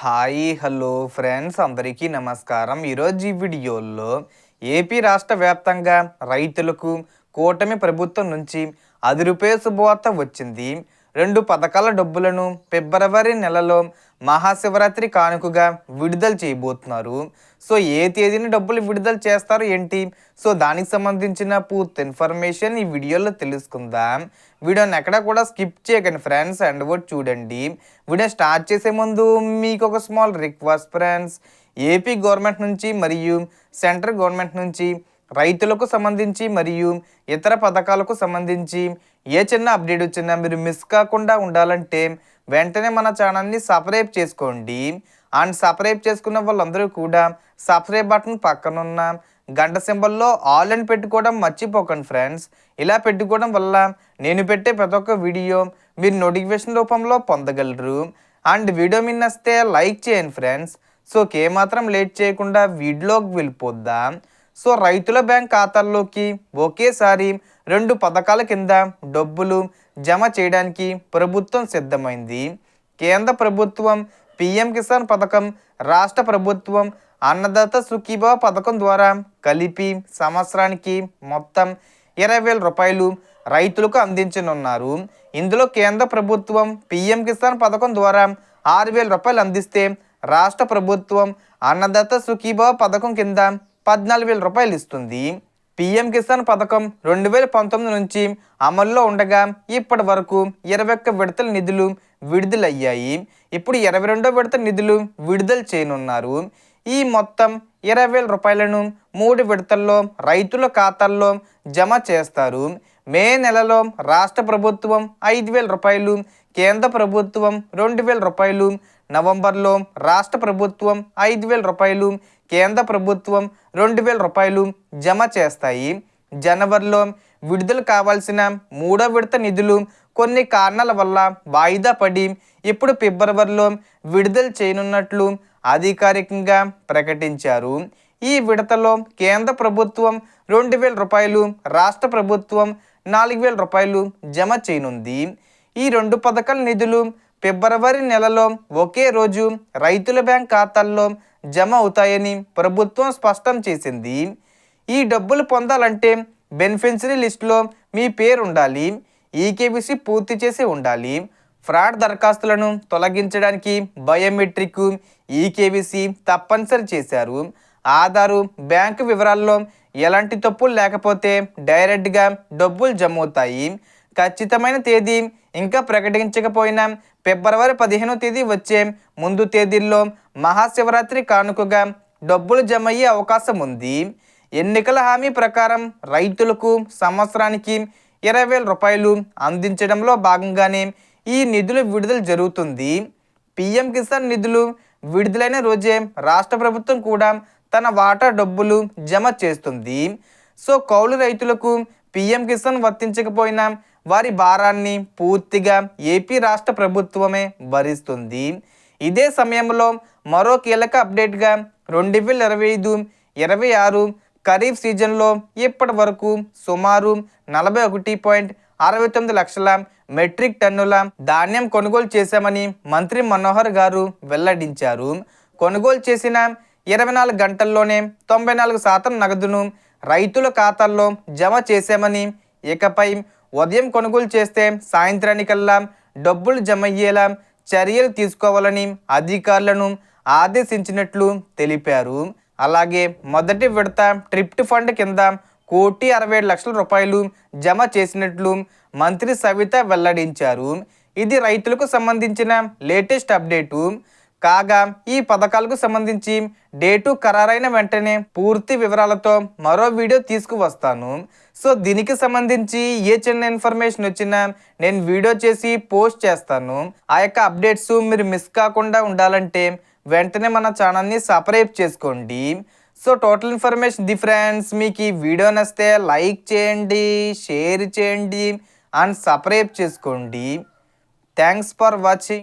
Hi hello friends. అందరికీ నమస్కారం. ఈరోజు ఈ వీడియోలో ఏపీ రాష్ట్ర వ్యాప్తంగా రైతులకు కూటమి ప్రభుత్వం నుంచి అది రూపాయ శుభవార్త వచ్చింది. రెండు పథకాల డబ్బులను ఫిబ్రవరి నెలలో మహాశివరాత్రి కానుకగా విడుదల చేయబోతున్నారు. సో ఏ తేదీన డబ్బులు విడుదల చేస్తారు ఏంటి? సో దానికి సంబంధించిన పూర్తి ఇన్ఫర్మేషన్ ఈ వీడియోలో తెలుసుకుందాం. వీడియోని ఎక్కడ కూడా స్కిప్ చేయకండి ఫ్రెండ్స్ అండ్ ఒకటి చూడండి. వీడియో స్టార్ట్ చేసే ముందు మీకు ఒక small request friends. AP government నుంచి మరియు సెంట్రల్ గవర్నమెంట్ నుంచి రైతులకు సంబంధించి మరియు ఇతర పథకాలకు సంబంధించి ఏ చిన్న అప్డేట్ వచ్చినా మీరు మిస్ కాకుండా ఉండాలంటే వెంటనే మన ఛానల్ని సబ్స్క్రైబ్ చేసుకోండి. అండ్ సబ్స్క్రైబ్ చేసుకున్న వాళ్ళందరూ కూడా సబ్స్క్రైబ్ బటన్ పక్కనున్న గంట సింబల్లో ఆల్ అని పెట్టుకోవడం మర్చిపోకండి ఫ్రెండ్స్. ఇలా పెట్టుకోవడం వల్ల నేను పెట్టే ప్రతి ఒక్క వీడియో మీరు నోటిఫికేషన్ రూపంలో పొందగలరు. అండ్ వీడియో మీ నచ్చితే లైక్ చేయండి ఫ్రెండ్స్. సో మాత్రం లేట్ చేయకుండా వీడియోకి వెళ్ళిపోద్దాం. సో రైతుల బ్యాంక్ ఖాతాల్లోకి ఒకేసారి రెండు పథకాల కింద డబ్బులు జమ చేయడానికి ప్రభుత్వం సిద్ధమైంది. కేంద్ర ప్రభుత్వం పిఎం కిసాన్ పథకం రాష్ట్ర ప్రభుత్వం అన్నదాత సుఖీభావ పథకం ద్వారా కలిపి సంవత్సరానికి మొత్తం ఇరవై వేల రూపాయలు రైతులకు అందించనున్నారు. ఇందులో కేంద్ర ప్రభుత్వం పిఎం కిసాన్ పథకం ద్వారా ఆరు వేల రూపాయలు అందిస్తే రాష్ట్ర ప్రభుత్వం అన్నదాత సుఖీభావ పథకం కింద పద్నాలుగు వేల రూపాయలు ఇస్తుంది. పిఎం కిసాన్ పథకం రెండు వేల పంతొమ్మిది నుంచి అమల్లో ఉండగా ఇప్పటి వరకు ఇరవై ఒక్క విడతల నిధులు విడుదలయ్యాయి. ఇప్పుడు ఇరవై రెండో విడత నిధులు విడుదల చేయనున్నారు. ఈ మొత్తం ఇరవై వేల రూపాయలను మూడు విడతల్లో రైతుల ఖాతాల్లో జమ చేస్తారు. మే నెలలో రాష్ట్ర ప్రభుత్వం ఐదు వేల రూపాయలు కేంద్ర ప్రభుత్వం రెండు వేల రూపాయలు నవంబర్లో రాష్ట్ర ప్రభుత్వం ఐదు వేల రూపాయలు కేంద్ర ప్రభుత్వం రెండు వేల రూపాయలు జమ చేస్తాయి. జనవరిలో విడుదల కావాల్సిన మూడో విడత నిధులు కొన్ని కారణాల వల్ల వాయిదా పడి ఇప్పుడు ఫిబ్రవరిలో విడుదల చేయనున్నట్లు అధికారికంగా ప్రకటించారు. ఈ విడతలో కేంద్ర ప్రభుత్వం రెండు వేల రూపాయలు రాష్ట్ర ప్రభుత్వం నాలుగు వేల రూపాయలు జమ చేయనుంది. ఈ రెండు పథకాల నిధులు ఫిబ్రవరి నెలలో ఒకే రోజు రైతుల బ్యాంక్ ఖాతాల్లో జమ అవుతాయని ప్రభుత్వం స్పష్టం చేసింది. ఈ డబ్బులు పొందాలంటే బెనిఫిషరీ లిస్టులో మీ పేరు ఉండాలి ఈకేబీసీ పూర్తి చేసి ఉండాలి. ఫ్రాడ్ దరఖాస్తులను తొలగించడానికి బయోమెట్రిక్ ఈకేబీసీ తప్పనిసరి చేశారు. ఆధారు బ్యాంకు వివరాల్లో ఎలాంటి తప్పులు లేకపోతే డైరెక్ట్గా డబ్బులు జమ అవుతాయి ఖచ్చితమైన తేదీ ఇంకా ప్రకటించకపోయినా ఫిబ్రవరి పదిహేనో తేదీ వచ్చే ముందు తేదీల్లో మహాశివరాత్రి కానుకగా డబ్బులు జమ అయ్యే అవకాశం ఉంది. ఎన్నికల హామీ ప్రకారం రైతులకు సంవత్సరానికి ఇరవై వేల రూపాయలు అందించడంలో భాగంగానే ఈ నిధులు విడుదల జరుగుతుంది. పిఎం కిసాన్ నిధులు విడుదలైన రోజే రాష్ట్ర ప్రభుత్వం కూడా తన వాటా డబ్బులు జమ చేస్తుంది. సో కౌలు రైతులకు పిఎం కిసాన్ వర్తించకపోయినా వారి భారాన్ని పూర్తిగా ఏపీ రాష్ట్ర ప్రభుత్వమే భరిస్తుంది. ఇదే సమయంలో మరో కీలక అప్డేట్గా రెండు వేల ఇరవై ఐదు ఇరవై ఆరు ఖరీఫ్ సీజన్లో ఇప్పటి వరకు సుమారు నలభై ఒకటి పాయింట్ అరవై తొమ్మిది లక్షల మెట్రిక్ టన్నుల ధాన్యం కొనుగోలు చేశామని మంత్రి మనోహర్ గారు వెల్లడించారు. కొనుగోలు చేసిన ఇరవై నాలుగు గంటల్లోనే తొంభై నాలుగు శాతం నగదును రైతుల ఖాతాల్లో జమ చేశామని. ఇకపై ఉదయం కొనుగోలు చేస్తే సాయంత్రానికల్లా డబ్బులు జమ అయ్యేలా చర్యలు తీసుకోవాలని అధికారులను ఆదేశించినట్లు తెలిపారు. అలాగే మొదటి విడత ట్రిప్ట్ ఫండ్ కింద కోటి అరవై లక్షల రూపాయలు జమ చేసినట్లు మంత్రి సవిత వెల్లడించారు. ఇది రైతులకు సంబంధించిన లేటెస్ట్ అప్డేటు. కాగా ఈ పథకాలకు సంబంధించి డేటు ఖరారైన వెంటనే పూర్తి వివరాలతో మరో వీడియో తీసుకువస్తాను. సో దీనికి సంబంధించి ఏ చిన్న ఇన్ఫర్మేషన్ వచ్చినా నేను వీడియో చేసి పోస్ట్ చేస్తాను. ఆ యొక్క అప్డేట్స్ మీరు మిస్ కాకుండా ఉండాలంటే వెంటనే మన ఛానల్ని సబ్స్క్రైబ్ చేసుకోండి. So total information the friends మీకు ఈ వీడియో నచ్చితే లైక్ చేయండి షేర్ చేయండి అండ్ సబ్స్క్రైబ్ చేసుకోండి. Thanks for watching.